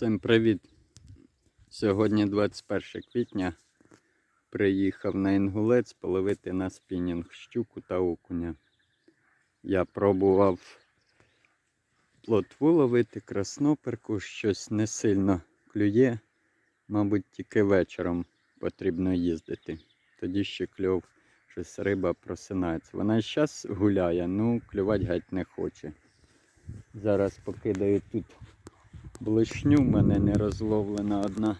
Всім привіт! Сьогодні 21 квітня. Приїхав на інгулець половити на спінінг щуку та окуня. Я пробував плотву ловити, красноперку, щось не сильно клює. Мабуть, тільки вечором потрібно їздити. Тоді ще кльов, щось риба просинається. Вона зараз гуляє, ну клювати геть не хоче. Зараз покидаю тут блишню, в мене не розловлена одна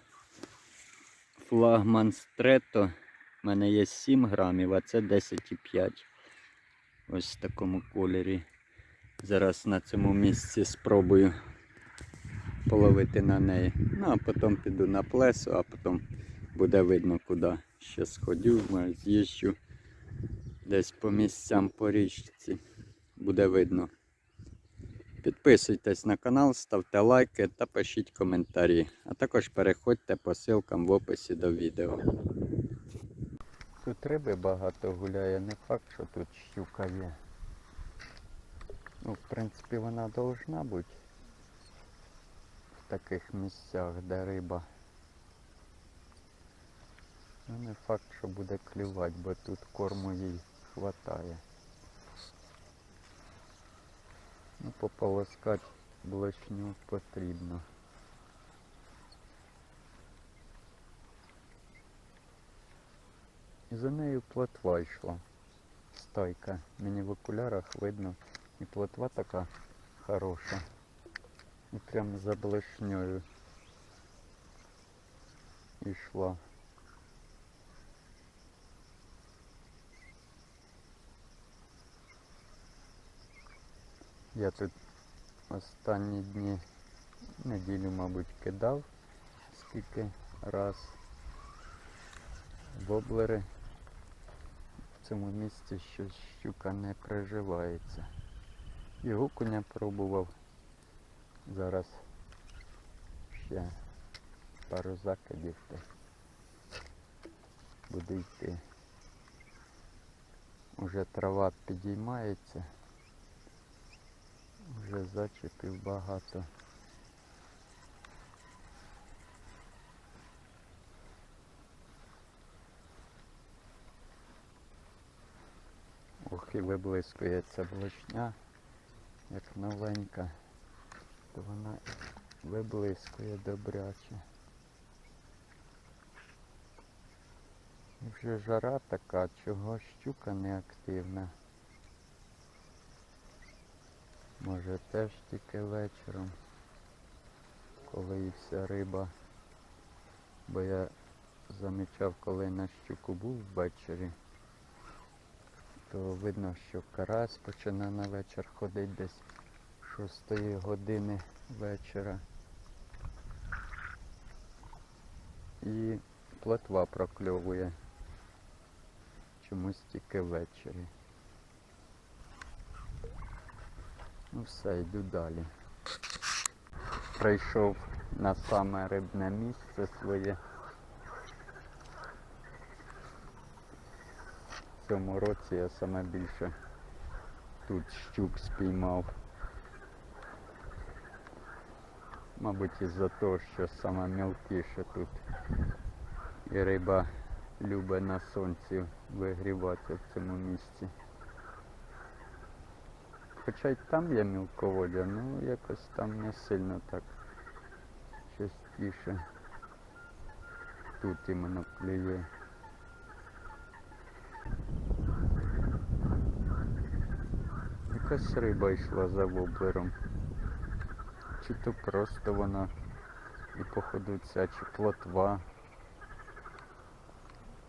флагман стретто. У мене є 7 грамів, а це 10,5. Ось в такому кольорі. Зараз на цьому місці спробую половити на неї. Ну, а потім піду на плесо, а потім буде видно куди. Ще сходю, з'їжджу десь по місцям по річці. Буде видно. Підписуйтесь на канал, ставте лайки та пишіть коментарі. А також переходьте по ссылкам в описі до відео. Тут риби багато гуляє, не факт, що тут щука є. Ну, в принципі, вона должна бути в таких місцях, де риба. Ну, не факт, що буде клювати, бо тут корму їй хватає. Ну, пополоскати блошню потрібно. І за нею плотва йшла. Стойка. Мені в окулярах видно. І плотва така хороша. І прямо за блешнею йшла. Я тут останні дні, неділю, мабуть, кидав скільки раз воблери. В цьому місці щось щука не приживається. І гукуня пробував. Зараз ще пару закидів буде йти. Уже трава підіймається. Вже зачепів багато. Ох, і виблискує ця блошня, як новенька, то вона виблискує добряче. І вже жара така, чого щука не Може теж тільки вечором, коли і вся риба. Бо я замічав, коли на щуку був ввечері, то видно, що карась починає на вечір ходити десь 6 години вечора. І плотва прокльовує чомусь тільки ввечері. Ну все, йду далі. Прийшов на саме рибне місце своє. В цьому році я саме більше тут щук спіймав. Мабуть, із-за того, що саме мілкіше тут. І риба любить на сонці вигріватися в цьому місці. Хоча й там є мілководдя, ну якось там не сильно так частіше. Тут іменно клює. Якась риба йшла за воблером. Чи то просто вона і походу ця, чи плотва.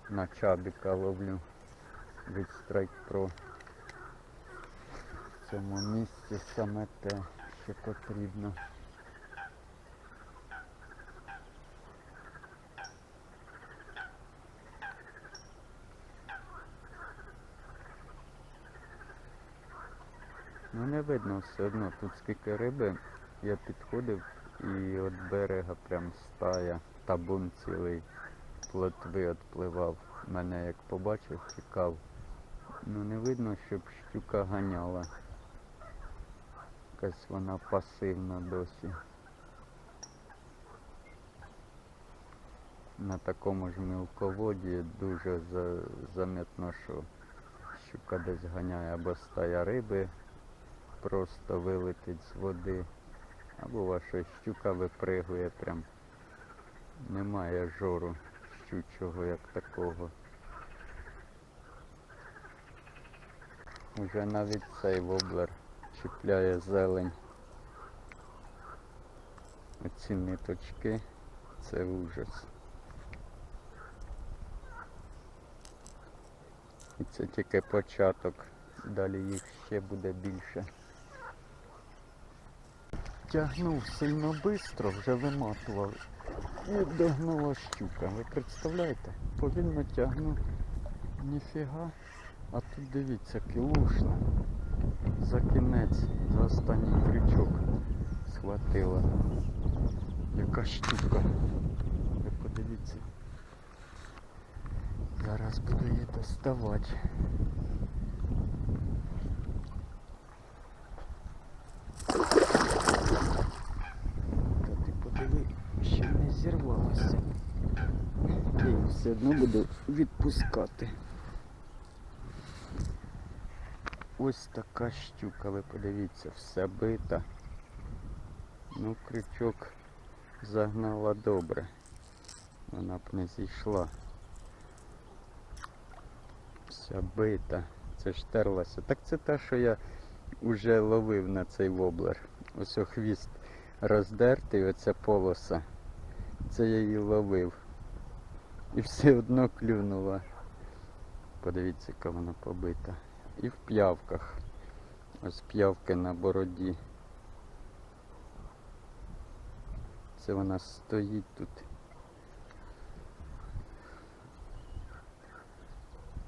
На чабіка ловлю від Strike Pro цьому місці саме те, що потрібно. Ну не видно все одно, тут скільки риби, я підходив і від берега прям стая, табун цілий плотви відпливав. Мене як побачив, тікав. Ну не видно, щоб щука ганяла. Якась вона пасивна досі. на такому ж мілководі дуже за- заметно, що щука десь ганяє або стая риби просто вилетить з води, або ваша щука випригує прям. Немає жору щучого як такого. Уже навіть цей воблер чіпляє зелень. Оці ниточки це ужас. І це тільки початок. Далі їх ще буде більше. Тягнув сильно швидко, вже виматував. І догнала щука. Ви представляєте? Повільно тягну. Ніфіга. А тут дивіться, кілушна. За кінець, за останній крючок схватила. Яка щука. Ви подивіться. Зараз буду її доставати. Та ти подиви, ще не зірвалося. Я все одно буду відпускати. Ось така щука, ви подивіться, все бита. Ну, крючок загнала добре. Вона б не зійшла. Вся бита. Це ж терлася. Так це та, що я вже ловив на цей воблер. Ось о хвіст роздертий, оця полоса. Це я її ловив. І все одно клюнула. Подивіться, яка вона побита. І в п'явках. Ось п'явки на бороді. Це вона стоїть тут.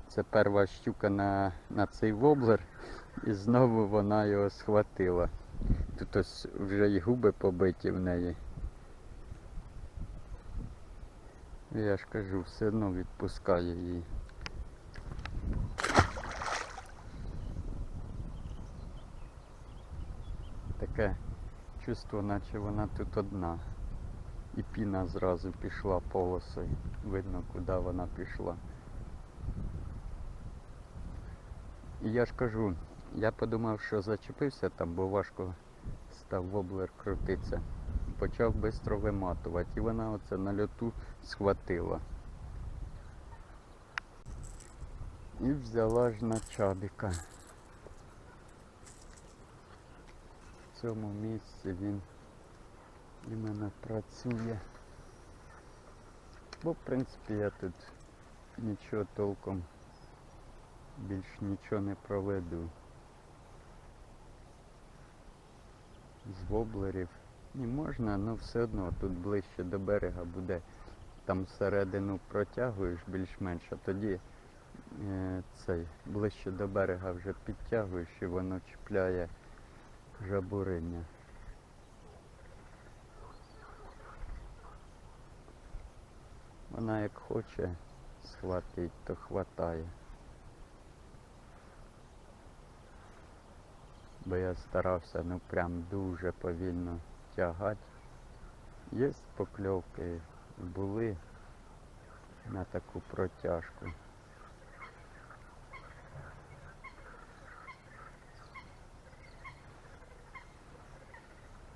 Це перша щука на, на цей воблер, і знову вона його схватила. Тут ось вже й губи побиті в неї. Я ж кажу, все одно відпускає її. Таке чувство, наче вона тут одна. І піна зразу пішла полосою. Видно, куди вона пішла. І я ж кажу, я подумав, що зачепився там, бо важко став воблер крутитися. Почав швидко виматувати. І вона оце на льоту схватила. І взяла ж на чабіка. В цьому місці він іменно працює. Бо в принципі я тут нічого толком більш нічого не проведу. З воблерів. Ні, можна, але все одно тут ближче до берега буде. Там всередину протягуєш більш-менш, а тоді е, цей, ближче до берега вже підтягуєш і воно чіпляє жабуриння. Вона як хоче схватить, то хватає. Бо я старався ну прям дуже повільно тягати. Є покльовки, були на таку протяжку.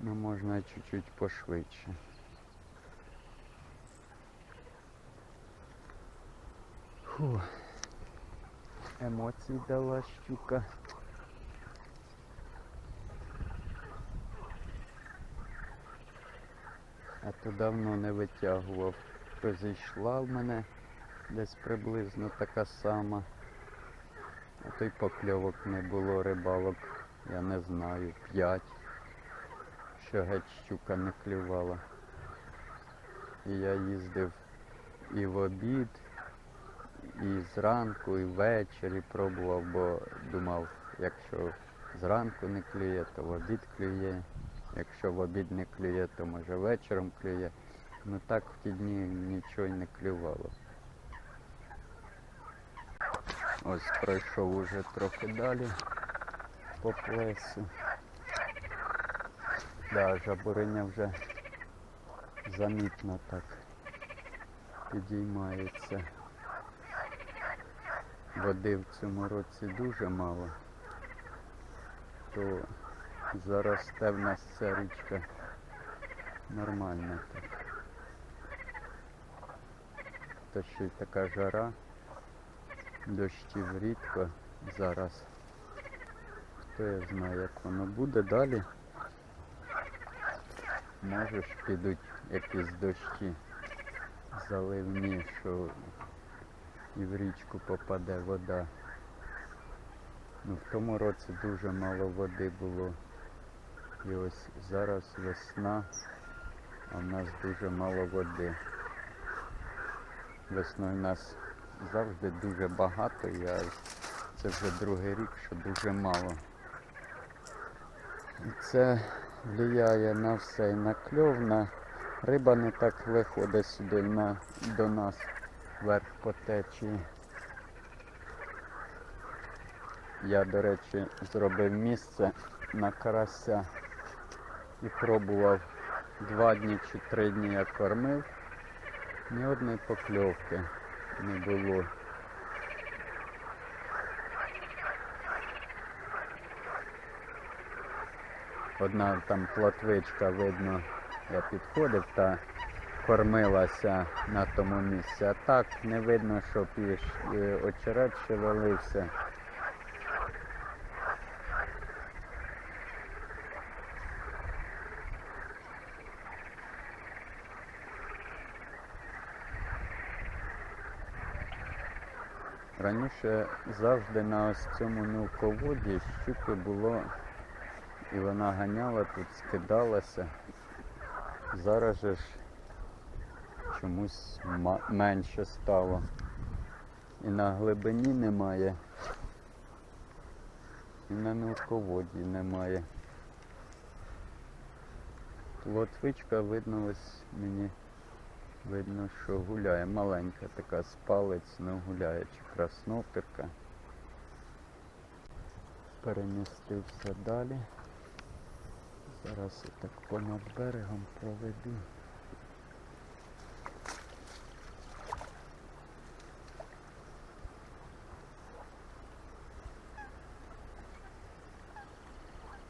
Ну можна чуть-чуть пошвидше. Фу. Емоцій дала щука. А то давно не витягував. То зійшла в мене десь приблизно така сама. А то й покльовок не було рибалок, я не знаю, п'ять. Що геть щука не клювала. І я їздив і в обід, і зранку, і ввечері пробував, бо думав, якщо зранку не клює, то в обід клює. Якщо в обід не клює, то може вечором клює. Ну так в ті дні нічого й не клювало. Ось пройшов уже трохи далі по плесу. Да, жабуриня вже замітно так підіймається. Води в цьому році дуже мало, то заросте в нас ця річка нормально так. Та ще й така жара, дощів рідко зараз. Хто я знає, як воно буде далі. Може ж підуть якісь дощі заливні, що і в річку попаде вода. Ну, в тому році дуже мало води було. І ось зараз весна, а в нас дуже мало води. Весною нас завжди дуже багато, я це вже другий рік, що дуже мало. І це впливає на все, на кльов, на риба не так виходить сюди на, до нас вверх по течії. Я, до речі, зробив місце на карася і пробував два дні чи три дні я кормив. Ні одної покльовки не було. Одна там плотвичка, видно, я підходив та кормилася на тому місці. А так не видно, щоб і ш- і очерет шевелився. Раніше завжди на ось цьому мілководі щуки було, і вона ганяла тут, скидалася. Зараз же ж чомусь менше стало. І на глибині немає, і на мілководі немає. Лотвичка видно ось мені видно, що гуляє. Маленька така з палець, ну гуляє, чи краснопірка. Перемістився далі. Зараз так понад берегом проведу.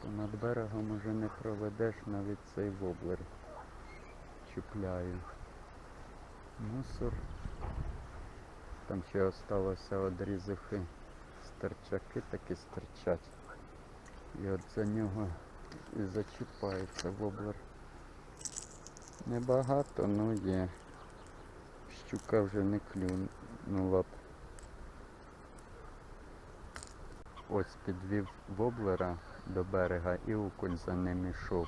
Понад берегом уже не проведеш навіть цей воблер. Чіпляю. Мусор. Там ще осталося одрізухи. Стерчаки такі стирчать. І от за нього і зачіпається воблер. Небагато, ну є. Щука вже не клюнула б. Ось підвів воблера до берега і окунь за ним ішов.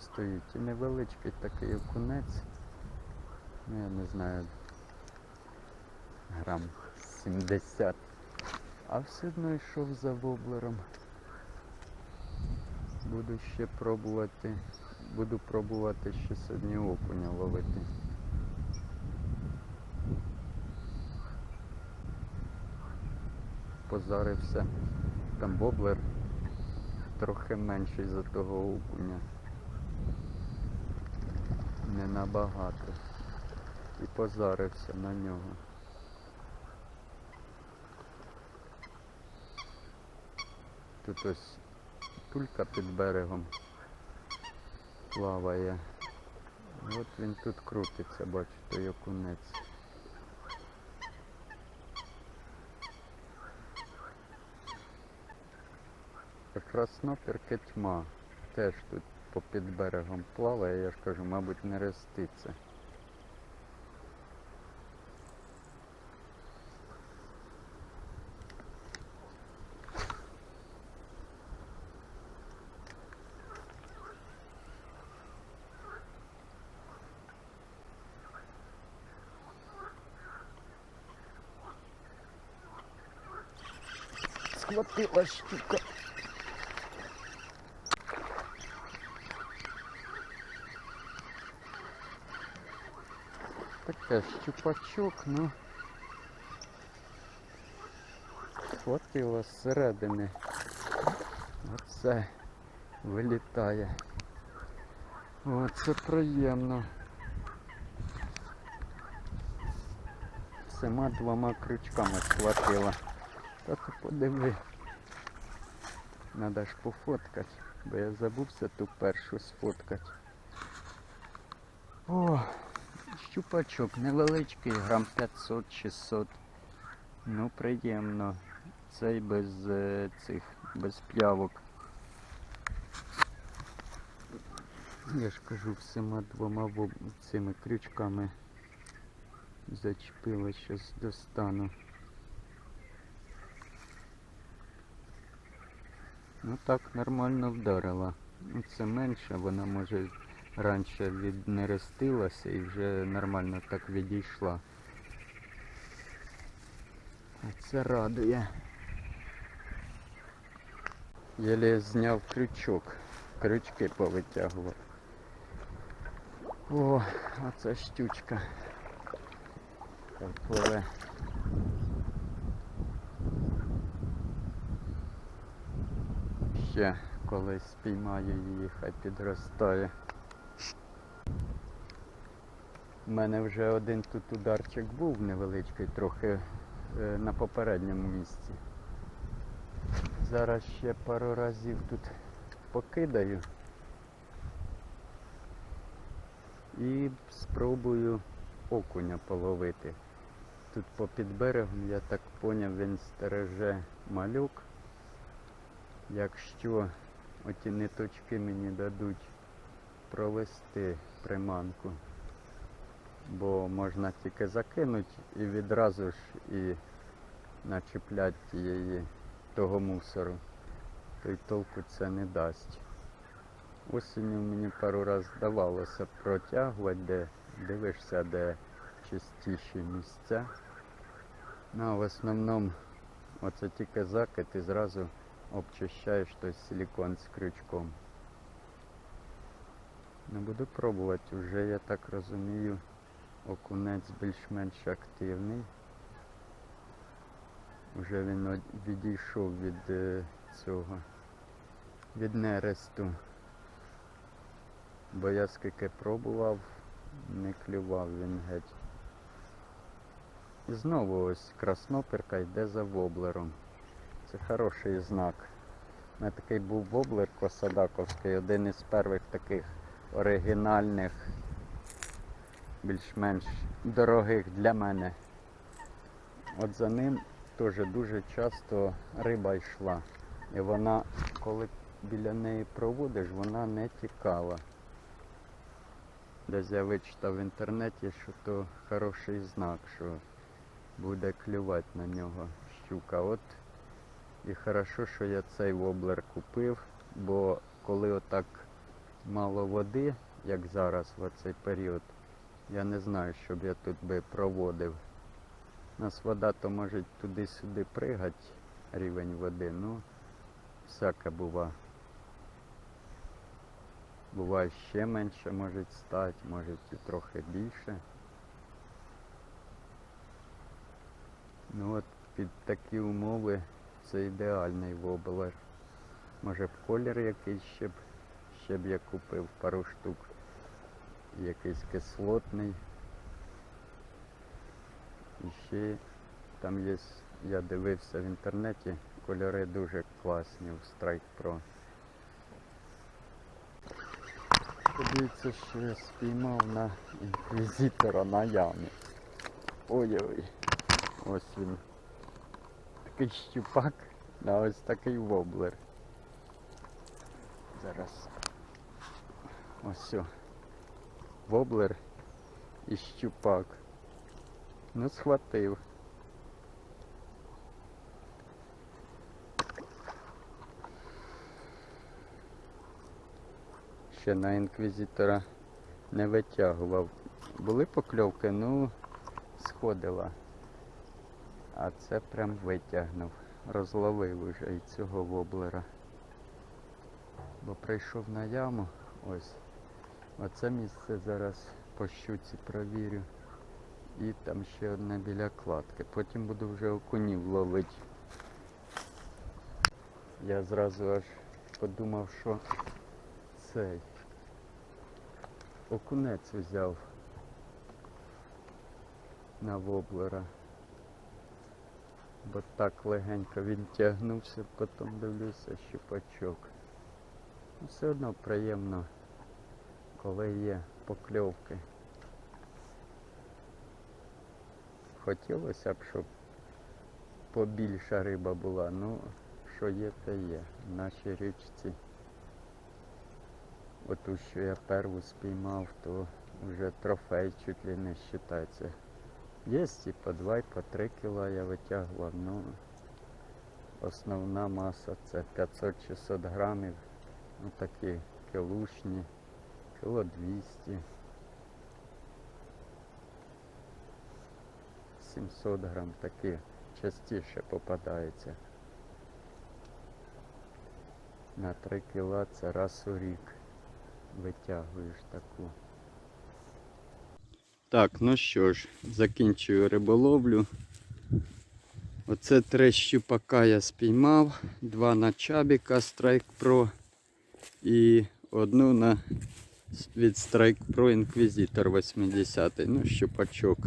Стоїть і невеличкий такий окунець. Ну я не знаю. Грам 70. А все одно йшов за воблером. Буду ще пробувати. Буду пробувати ще сьогодні окуня ловити. Позарився. Там воблер трохи менший за того окуня. Не набагато. І позарився на нього. Тут ось тулька під берегом плаває. От він тут крутиться, бачите, як окунець. А Краснопірки тьма. Теж тут попід берегом плаває, я ж кажу, мабуть, не реститься. Схватила щука. Таке щупачок, ну. Схватила зсередини. Оце вилітає. О, це приємно. всіма двома крючками схватила. Та подиви. Надо ж пофоткати, бо я забувся ту першу сфоткати. О, щупачок невеличкий, грам 500-600. Ну, приємно. Цей без е, цих, без п'явок. Я ж кажу, всіма двома цими крючками зачепила, щось достану. Ну так, нормально вдарила. Ну, Це менше, вона може раніше віднерестилася і вже нормально так відійшла. А це радує. Єле зняв крючок. Крючки повитягував. О, оце штучка. Хай пливе. Ще колись спіймаю її, хай підростає. У мене вже один тут ударчик був невеличкий, трохи е, на попередньому місці. Зараз ще пару разів тут покидаю. І спробую окуня половити. Тут попід берегом, я так поняв, він стереже малюк. Якщо оті ниточки мені дадуть провести приманку, бо можна тільки закинути і відразу ж і начіпляти її того мусору, то й толку це не дасть. Осінню мені пару раз здавалося протягувати, де дивишся, де чистіші місця. Ну, а в основному оце тільки закид і зразу обчищаєш той силікон з крючком. Не буду пробувати, вже я так розумію, окунець більш-менш активний. Вже він відійшов від е, цього, від нересту. Бо я скільки пробував, не клював він геть. І знову ось красноперка йде за воблером. Це хороший знак. У мене такий був воблер Косадаковський, один із перших таких оригінальних, більш-менш дорогих для мене. От за ним теж дуже часто риба йшла. І вона, коли біля неї проводиш, вона не тікала. Десь я вичитав в інтернеті, що то хороший знак, що буде клювати на нього щука. От і хорошо, що я цей воблер купив, бо коли отак мало води, як зараз в цей період, я не знаю, щоб я тут би проводив. У нас вода то може туди-сюди пригати, рівень води, ну всяке бува. Буває ще менше може стати, може і трохи більше. Ну от під такі умови це ідеальний воблер. Може б колір якийсь ще б, ще б я купив пару штук. Якийсь кислотний. І ще там є, я дивився в інтернеті, кольори дуже класні в Strike Pro. Подивіться, що я спіймав на інквізитора на ямі. Ой-ой. Ось він. Такий щупак на ось такий воблер. Зараз. Ось. все. Воблер і щупак. Ну, схватив. Ще на інквізитора не витягував. Були покльовки, ну сходила. А це прям витягнув. Розловив уже і цього воблера. Бо прийшов на яму. Ось. Оце місце зараз по щуці провірю. І там ще одне біля кладки. Потім буду вже окунів ловити. Я зразу аж подумав, що цей окунець взяв на воблера. Бо так легенько він тягнувся, потім дивлюся щупачок. Ну, Все одно приємно, коли є покльовки. Хотілося б, щоб побільша риба була, ну що є, те є. В нашій річці. Оту, що я перву спіймав, то вже трофей чуть ли не вважається. Є і по 2, і по 3 кіла я витягував, ну основна маса це 500-600 грамів. Ну такі кілушні, кіло 200. 700 грам такі частіше попадаються. На 3 кіла це раз у рік витягуєш таку. Так, ну що ж, закінчую риболовлю. Оце три щупака я спіймав, два на чабіка Strike Pro і одну на від Strike Pro Inquisitor 80. Ну, щупачок.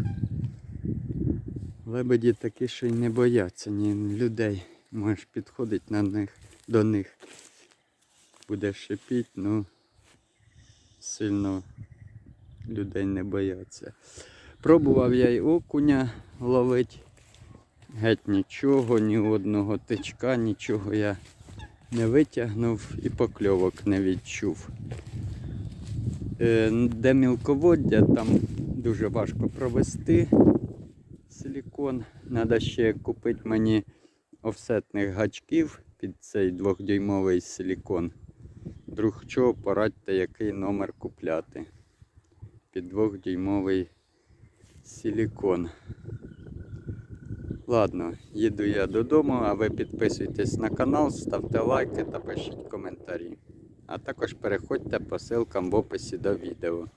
Лебеді такі, що й не бояться ні людей. Можеш підходити на них, до них. Буде шипіть, ну сильно людей не бояться. Пробував я й окуня ловити. Геть нічого, ні одного тичка, нічого я не витягнув і покльовок не відчув. Е, Де мілководдя, там дуже важко провести силікон. Треба ще купити мені офсетних гачків під цей двохдюймовий силікон. Друг чого порадьте, який номер купляти. Під двохдюймовий силікон. Ладно, їду я додому, а ви підписуйтесь на канал, ставте лайки та пишіть коментарі. А також переходьте по ссылкам в описі до відео.